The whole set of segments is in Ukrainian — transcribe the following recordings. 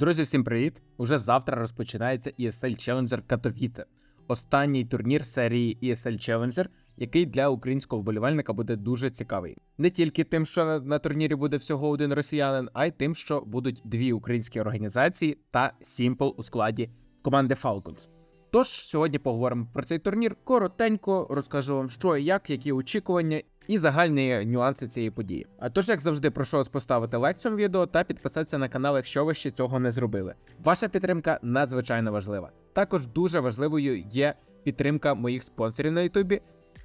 Друзі, всім привіт! Уже завтра розпочинається ESL Challenger Katowice. Останній турнір серії ESL Challenger, який для українського вболівальника буде дуже цікавий. Не тільки тим, що на турнірі буде всього один росіянин, а й тим, що будуть дві українські організації та Simple у складі команди Falcons. Тож сьогодні поговоримо про цей турнір коротенько, розкажу вам, що і як, які очікування і загальні нюанси цієї події. А тож, як завжди, прошу вас поставити лайк цьому відео та підписатися на канал, якщо ви ще цього не зробили. Ваша підтримка надзвичайно важлива. Також дуже важливою є підтримка моїх спонсорів на Ютубі.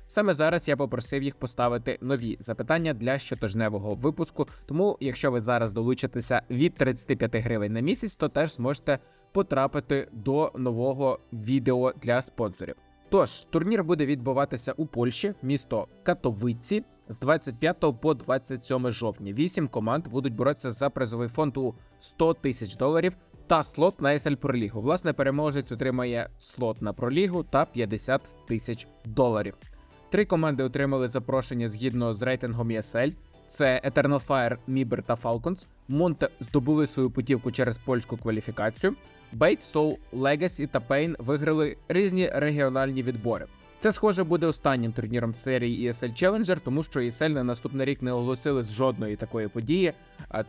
Саме зараз я попросив їх поставити нові запитання для щотижневого випуску. Тому, якщо ви зараз долучитеся від 35 гривень на місяць, то теж зможете потрапити до нового відео для спонсорів. Тож, турнір буде відбуватися у Польщі, місто Катовиці, з 25 по 27 жовтня. Вісім команд будуть боротися за призовий фонд у 100 тисяч доларів та слот на ESL Пролігу. Власне, переможець отримає слот на пролігу та 50 тисяч доларів. Три команди отримали запрошення згідно з рейтингом ESL. Це Eternal Fire, Мібер та Falcons. Монте здобули свою путівку через польську кваліфікацію. Бейт, Soul, Legacy та Pain виграли різні регіональні відбори. Це, схоже, буде останнім турніром серії ESL Challenger, тому що ESL на наступний рік не оголосили з жодної такої події.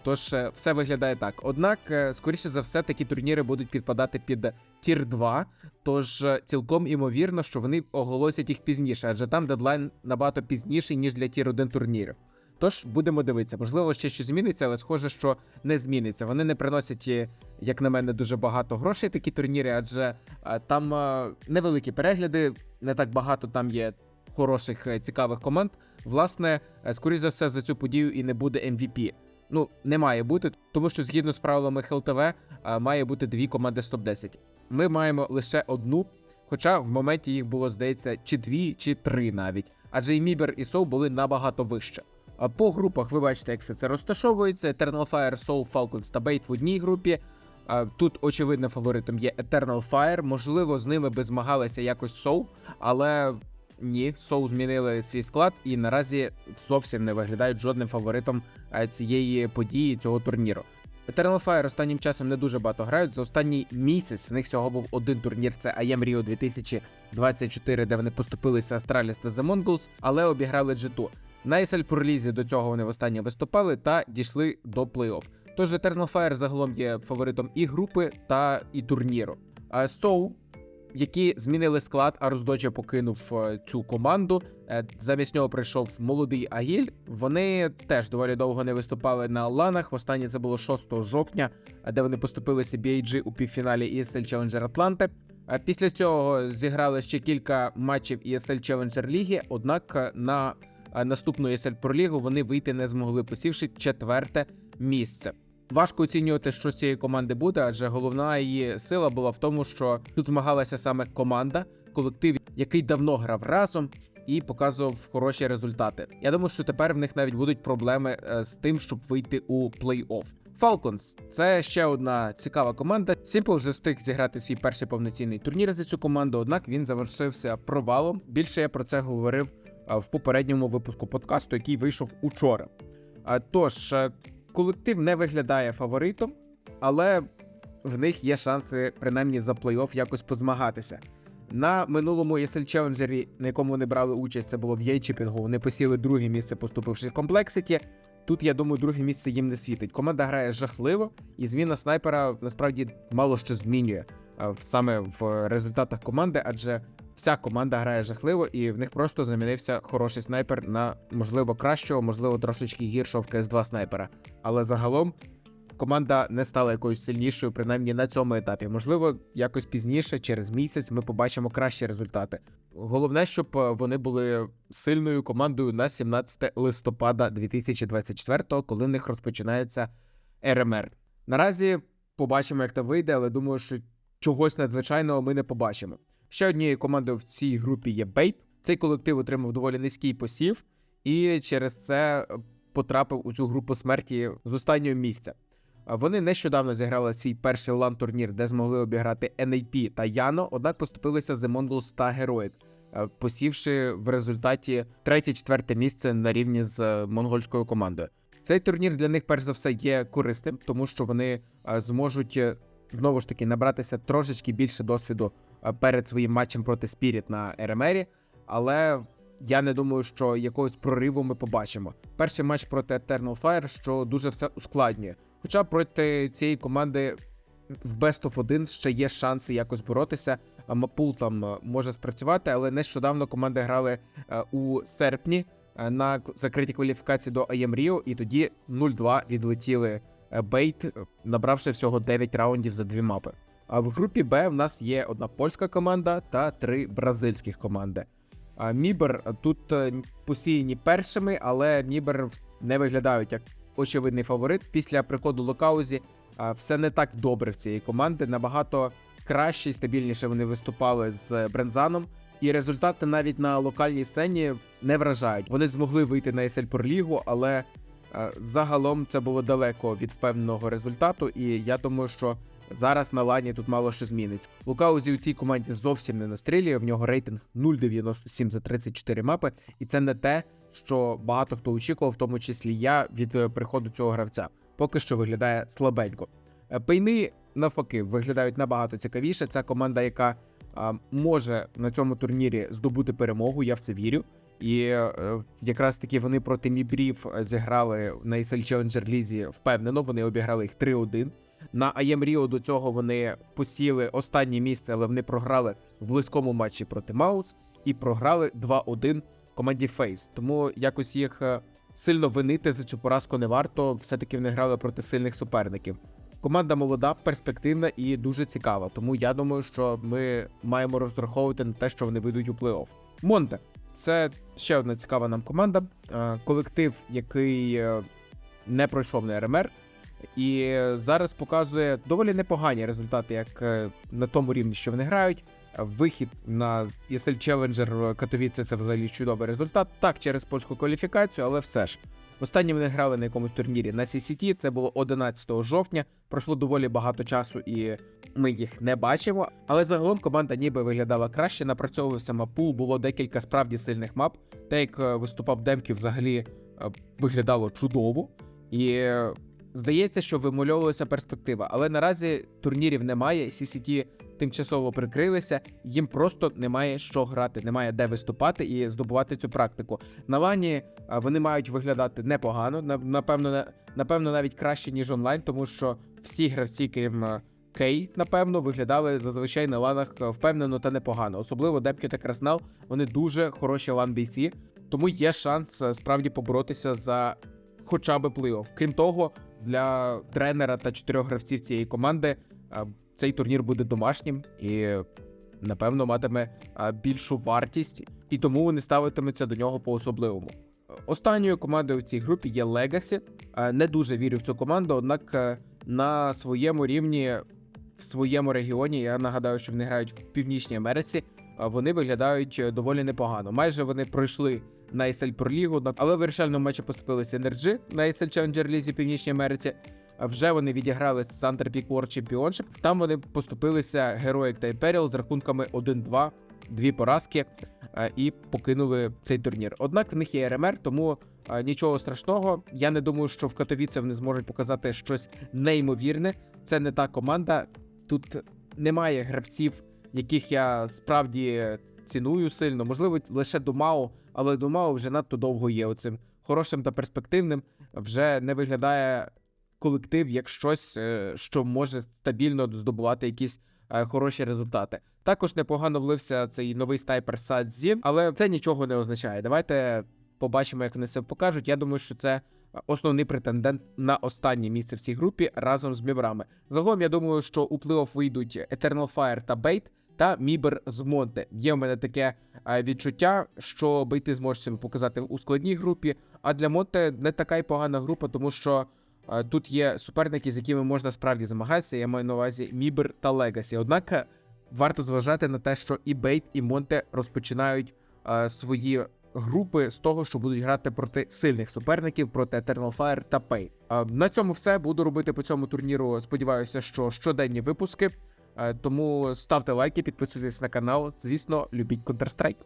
Тож е, все виглядає так. Однак, е, скоріше за все, такі турніри будуть підпадати під Тір 2, тож е, цілком імовірно, що вони оголосять їх пізніше, адже там дедлайн набагато пізніший, ніж для Тір 1 турнірів. Тож будемо дивитися. Можливо, ще щось зміниться, але схоже, що не зміниться. Вони не приносять, е, як на мене, дуже багато грошей такі турніри, адже е, там е, невеликі перегляди, не так багато там є хороших цікавих команд. Власне, скоріш за все, за цю подію і не буде MVP. Ну, не має бути, тому що згідно з правилами ХЛТВ має бути дві команди з топ-10. Ми маємо лише одну, хоча в моменті їх було, здається, чи дві, чи три навіть. Адже і Мібер, і Соу були набагато вище. По групах ви бачите, як все це розташовується. Eternal Fire, Soul, Falcons та Bait в одній групі. Тут очевидним фаворитом є Eternal Fire. Можливо, з ними би змагалися якось Soul, але ні, Soul змінили свій склад і наразі зовсім не виглядають жодним фаворитом цієї події, цього турніру. Eternal Fire останнім часом не дуже багато грають. За останній місяць в них всього був один турнір. Це IEM Rio 2024, де вони поступилися Astralis та The Mongols, але обіграли G2. На ESL Pro до цього вони востаннє виступали та дійшли до плей-офф. Тож Eternal Fire загалом є фаворитом і групи та і турніру. Соу, які змінили склад, а Роздоджа покинув е, цю команду. е, Замість нього прийшов молодий Агіль. Вони теж доволі довго не виступали на ланах. Востаннє це було 6 жовтня, е, де вони поступилися BAG у півфіналі ESL Challenger. А Після цього зіграли ще кілька матчів ESL Challenger Ліги, однак на наступну ESL Pro Лігу вони вийти не змогли, посівши четверте місце. Важко оцінювати, що з цієї команди буде, адже головна її сила була в тому, що тут змагалася саме команда, колектив, який давно грав разом і показував хороші результати. Я думаю, що тепер в них навіть будуть проблеми е, з тим, щоб вийти у плей-офф. Falcons – це ще одна цікава команда. Simple вже встиг зіграти свій перший повноцінний турнір за цю команду, однак він завершився провалом. Більше я про це говорив в попередньому випуску подкасту, який вийшов учора. А, Тож, е, колектив не виглядає фаворитом, але в них є шанси, принаймні за плей-офф, якось позмагатися. На минулому ESL Challenger, на якому вони брали участь, це було в Єйчепінгу. Вони посіли друге місце, поступивши в комплекситі. Тут, я думаю, друге місце їм не світить. Команда грає жахливо, і зміна снайпера насправді мало що змінює саме в результатах команди, адже вся команда грає жахливо, і в них просто замінився хороший снайпер на можливо кращого, можливо, трошечки гіршого в cs 2 снайпера. Але загалом команда не стала якоюсь сильнішою, принаймні на цьому етапі. Можливо, якось пізніше, через місяць, ми побачимо кращі результати. Головне, щоб е, вони були сильною командою на 17 листопада 2024, коли в них розпочинається РМР. Наразі побачимо, як це вийде, але думаю, що чогось надзвичайного ми не побачимо. Ще однією командою в цій групі є Бейт. Цей колектив отримав доволі низький посів і через це е, потрапив у цю групу смерті з останнього місця. Вони нещодавно зіграли свій перший лан турнір, де змогли обіграти NAP та Яно, однак поступилися The Mongols та е, посівши в результаті третє-четверте місце на рівні з е, монгольською командою. Цей турнір для них, перш за все, є корисним, тому що вони е, зможуть знову ж таки набратися трошечки більше досвіду перед своїм матчем проти Spirit на РМРі, але я не думаю, що якогось прориву ми побачимо. Перший матч проти Eternal Fire, що дуже все ускладнює. Хоча проти цієї команди в Best of 1 ще є шанси якось боротися. Мапул там е, може спрацювати, але нещодавно команди грали е, у серпні е, на закритій кваліфікації до IM Rio, і тоді 0-2 відлетіли е, Бейт, е, набравши всього 9 раундів за дві мапи. А в групі Б в нас є одна польська команда та три бразильських команди. А Мібер тут е, посіяні першими, але Мібер не виглядають як очевидний фаворит. Після приходу Локаузі все не так добре в цієї команди. Набагато краще і стабільніше вони виступали з Брензаном. І результати навіть на локальній сцені не вражають. Вони змогли вийти на ESL Pro Лігу, але е, загалом це було далеко від впевненого результату. І я думаю, що зараз на лані тут мало що зміниться. Лукаузі у цій команді зовсім не настрілює. В нього рейтинг 0,97 за 34 мапи, і це не те, що багато хто очікував, в тому числі я від е, приходу цього гравця. Поки що виглядає слабенько. Е, Пейни навпаки виглядають набагато цікавіше. Це команда, яка а, може на цьому турнірі здобути перемогу. Я в це вірю. І е, якраз таки вони проти Мібрів зіграли на ESL Challenger Лізі впевнено. Вони обіграли їх 3-1. На IM Rio до цього вони посіли останнє місце, але вони програли в близькому матчі проти Маус і програли 2-1 команді Фейс. Тому якось їх е, сильно винити за цю поразку не варто. Все-таки вони грали проти сильних суперників. Команда молода, перспективна і дуже цікава. Тому я думаю, що ми маємо розраховувати на те, що вони вийдуть у плей-офф. Монте це ще одна цікава нам команда. Е, Колектив, який е, не пройшов на РМР, і зараз показує доволі непогані результати, як е, на тому рівні, що вони грають. Вихід на ESL Challenger Катовіце це взагалі чудовий результат. Так, через польську кваліфікацію, але все ж. Останні вони грали на якомусь турнірі на CCT, це було 11 жовтня. Пройшло доволі багато часу, і ми їх не бачимо. Але загалом команда ніби виглядала краще. Напрацьовувався мапул, було декілька справді сильних мап. Те, як е, виступав Демкі, взагалі е, виглядало чудово. І здається, що вимальовувалася перспектива. Але наразі турнірів немає. CCT тимчасово прикрилися, їм просто немає що грати, немає де виступати і здобувати цю практику. На лані вони мають виглядати непогано, на- напевно, напевно, навіть краще ніж онлайн, тому що всі гравці, крім Кей, напевно, виглядали зазвичай на ланах впевнено та непогано. Особливо Депкі та Краснал, вони дуже хороші лан бійці, тому є шанс справді поборотися за хоча б плей-офф. Крім того, для тренера та чотирьох гравців цієї команди цей турнір буде домашнім і, напевно, матиме більшу вартість, і тому вони ставитимуться до нього по-особливому. Останньою командою в цій групі є. Е, Не дуже вірю в цю команду, однак на своєму рівні, в своєму регіоні, я нагадаю, що вони грають в Північній Америці. Вони виглядають е, доволі непогано. Майже вони пройшли на ESL Pro Лігу, але в вирішальному матчі поступилися NRG на ESL Challenger Лізі Північній Америці. Вже вони відіграли Center Peak World Championship. Там вони поступилися Heroic та Imperial з рахунками 1-2, дві поразки е, і покинули цей турнір. Однак в них є РМР, тому е, нічого страшного. Я не думаю, що в Катовіце вони зможуть показати щось неймовірне. Це не та команда. Тут немає гравців, яких я справді ціную сильно. Можливо, лише Думао, але Думао вже надто довго є оцим хорошим та перспективним. Вже не виглядає колектив як щось, е, що може стабільно здобувати якісь е, хороші результати. Також непогано влився цей новий снайпер Садзін, але це нічого не означає. Давайте побачимо, як вони себе покажуть. Я думаю, що це основний претендент на останнє місце в цій групі разом з Мібрами. Загалом, я думаю, що у плей-офф вийдуть Eternal Fire та Бейт. Та Мібер з Монте. Є в мене таке е, відчуття, що бейти зможуть себе показати у складній групі. А для Монте не така й погана група, тому що е, тут є суперники, з якими можна справді змагатися. Я маю на увазі Мібер та Легасі. Однак е, варто зважати на те, що і Бейт, і Монте розпочинають свої групи з того, що будуть грати проти сильних суперників, проти Eternal Fire та Pay. На цьому все буду робити по цьому турніру. Сподіваюся, що щоденні випуски. Е, Тому ставте лайки, підписуйтесь на канал. Звісно, любіть Counter-Strike.